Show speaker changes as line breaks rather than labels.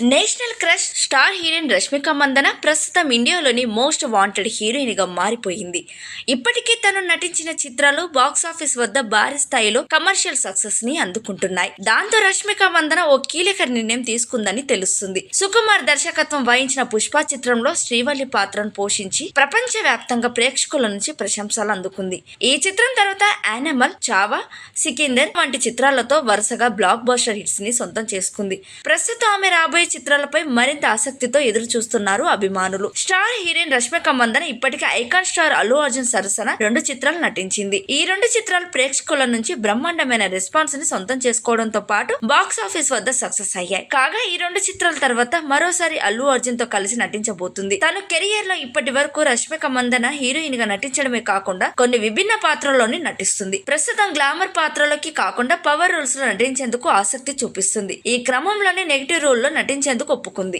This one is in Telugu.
National crush star heroine Rashmika Mandanna ప్రస్తుతం ఇండియాలోని మోస్ట్ వాంటెడ్ హీరోయిన్గా మారిపోయింది. ఇప్పటికే తను నటించిన చిత్రాలు బాక్స్ ఆఫీస్ వద్ద భారీ స్థాయిలో కమర్షియల్ సక్సెస్ని అందుకుంటున్నాయి. దాంతో రష్మిక మందన ఓ కీలక నిర్ణయం తీసుకుందని తెలుస్తుంది. సుకుమార్ దర్శకత్వం వహించిన పుష్ప చిత్రంలో శ్రీవల్లి పాత్రను పోషించి ప్రపంచ వ్యాప్తంగా ప్రేక్షకుల నుంచి ప్రశంసలు అందుకుంది. ఈ చిత్రం తర్వాత యానిమల్ చావా సికిందర్ వంటి చిత్రాలతో వరుసగా బ్లాక్ బస్టర్ హిట్స్ని సొంతం చేసుకుంది. ప్రస్తుతం ఆమె రాబోయే చిత్రాలపై మరింత ఆసక్తితో ఎదురు చూస్తున్నారు అభిమానులు. స్టార్ హీరోయిన్ రష్మిక మందన ఇప్పటికే ఐకాన్ స్టార్ అల్లు అర్జున్ సరసన రెండు చిత్రాలు నటించింది. ఈ రెండు చిత్రాలు ప్రేక్షకుల నుంచి బ్రహ్మాండమైన రెస్పాన్స్ని సొంతం చేసుకోవడంతో పాటు బాక్స్ ఆఫీస్ వద్ద సక్సెస్ అయ్యాయి. కాగా ఈ రెండు చిత్రాల తర్వాత మరోసారి అల్లు అర్జున్తో కలిసి నటించబోతుంది. తను కెరియర్లో ఇప్పటి వరకు రష్మిక మందన హీరోయిన్గా నటించడమే కాకుండా కొన్ని విభిన్న పాత్రల్లోని నటిస్తుంది. ప్రస్తుతం గ్లామర్ పాత్రలోకి కాకుండా పవర్ రోల్స్లో నటించేందుకు ఆసక్తి చూపిస్తుంది. ఈ క్రమంలోనే నెగిటివ్ రోల్లో నటించేందుకు ఒప్పుకుంది.